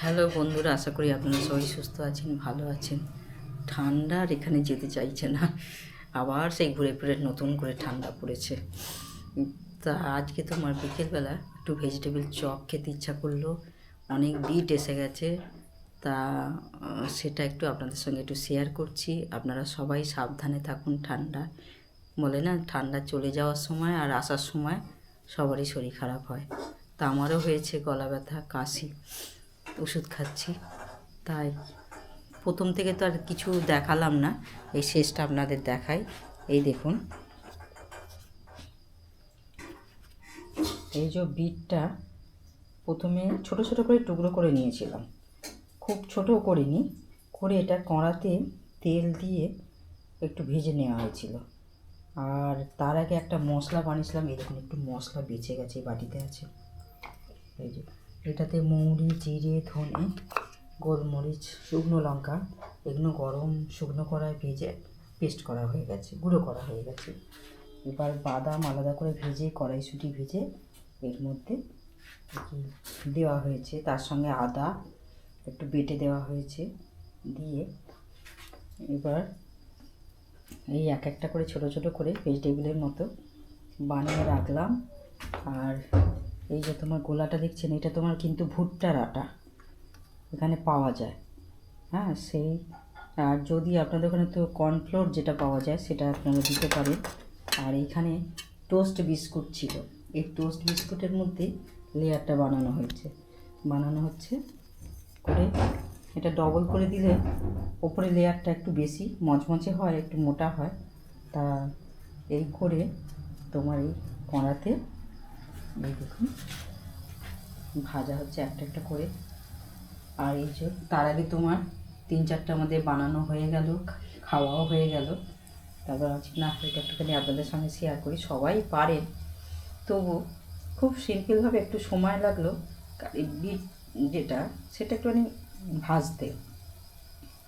Hello বন্ধুরা, আশা করি আপনারা সবাই সুস্থ আছেন, ভালো আছেন। ঠান্ডা আর এখানে যেতে চাইছে না। আবার সেই ঘুরে ফিরে নতুন করে ঠান্ডা পড়েছে। তা আজকে তোমার বিকেলবেলা একটু ভেজিটেবল চপ খেতে ইচ্ছা করল। অনেক বিট এসে গেছে। তা সেটা একটু আপনাদের সঙ্গে একটু শেয়ার করছি। আপনারা সবাই সাবধানে থাকুন ঠান্ডা। বলে না, ঠান্ডা চলে যাওয়ার সময় আর আসার সময় সবারই শরীর খারাপ হয়। তা আমারও হয়েছে গলা ব্যথা, কাশি। ওষুধ খাচ্ছি। তাই প্রথম থেকে তো আর কিছু দেখালাম না। এই শেষটা আপনাদের দেখাই। এই দেখুন। এই যে বিটটা প্রথমে ছোট ছোট করে টুকরো করে নিয়েছিলাম। খুব ছোট করিনি। করে এটা কড়াতে তেল দিয়ে একটু ভেজে নেওয়া হয়েছিল। আর তার আগে একটা মশলা বানিয়েছিলাম। এই দেখুন, একটু মশলা বেঁচে গেছে বাটিতে আছে। এই যে এটাতে মৌরি, জিরে, ধনে, গোলমরিচ, শুকনো লঙ্কা, এগুলো গরম শুকনো কড়ায় ভেজে পেস্ট করা হয়ে গেছে, গুঁড়ো করা হয়ে গেছে। এবার বাদাম আলাদা করে ভেজে, কড়াইশুঁটি ভেজে এর মধ্যে দেওয়া হয়েছে, তার সঙ্গে আদা একটু বেটে দেওয়া হয়েছে, দিয়ে এবার এই এক একটা করে ছোট ছোট করে ভেজিটেবিলের মতো বানিয়ে রাখলাম। আর এই যে তোমার গোলাটা দেখছেন, এটা তোমার কিন্তু ভুট্টার আটা। এখানে পাওয়া যায়। হ্যাঁ সেই। আর যদি আপনাদের ওখানে তো কর্নফ্লোর যেটা পাওয়া যায়, সেটা আপনারা দিতে পারেন। আর এইখানে টোস্ট বিস্কুট ছিল। এই টোস্ট বিস্কুটের মধ্যে লেয়ারটা বানানো হয়েছে। বানানো হচ্ছে করে, এটা ডবল করে দিলে ওপরে লেয়ারটা একটু বেশি মচমচে হয়, একটু মোটা হয়। তা এই করে তোমার এই কড়াতে এই দেখুন। ভাজা হচ্ছে একটা একটা করে। আর এই যে তার আগে তোমার তিন চারটা আমাদের বানানো হয়ে গেল, খাওয়াও হয়ে গেল। তারপর আজকে না এটা একটুখানি আপনাদের সঙ্গে শেয়ার করি, সবাই পারেন। তবু খুব সিম্পলভাবে একটু সময় লাগল বিট যেটা, সেটা একটুখানি ভাজতে,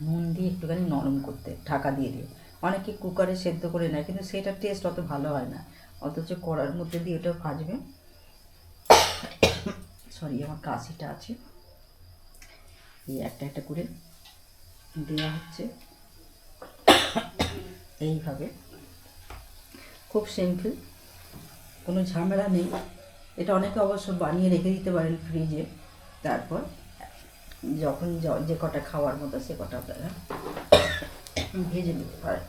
নুন দিয়ে একটুখানি নরম করতে, ঢাকা দিয়ে দিয়ে। অনেকে কুকারে সেদ্ধ করে নেয়, কিন্তু সেটার টেস্ট অত ভালো হয় না। অথচ কড়ার মধ্যে দিয়ে ওটা ভাজবে। সরি আমার কাশিটা আছে। এই একটা একটা করে দেওয়া হচ্ছে। এইভাবে। খুব সিম্পল কোনো ঝামেলা নেই। এটা অনেকে অবশ্য বানিয়ে রেখে দিতে পারেন ফ্রিজে তারপর যখন যে কটা খাওয়ার মতো সে কটা আপনারা ভেজে নিতে পারেন।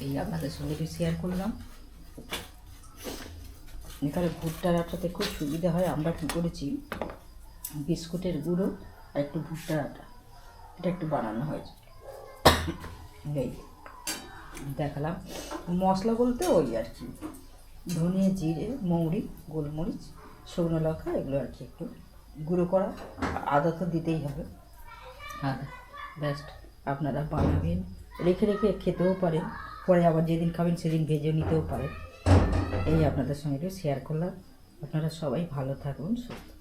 এই আপনাদের সঙ্গে শেয়ার করলাম। এখানে ভুট্টার আটাতে খুব সুবিধা হয়, আমরা কী করেছি? বিস্কুটের গুঁড়ো আর একটু ভুট্টার আটা এটা একটু বানানো হয়েছে। এই দেখালাম। মশলা বলতে ওই আর কি। ধনে জিরে, মৌরি, গোলমরিচ, শুকনো লঙ্কা, এগুলো আর কি একটু গুঁড়ো করা। আদা তো দিতেই হবে। আদা বেস্ট আপনারা বানাবেন। রেখে রেখে খেতেও পারেন। পরে আবার যেদিন খাবেন, সেদিন ভেজে নিতেও পারেন। এই আপনাদের সঙ্গে শেয়ার করলাম। আপনারা সবাই ভালো থাকুন সুস্থ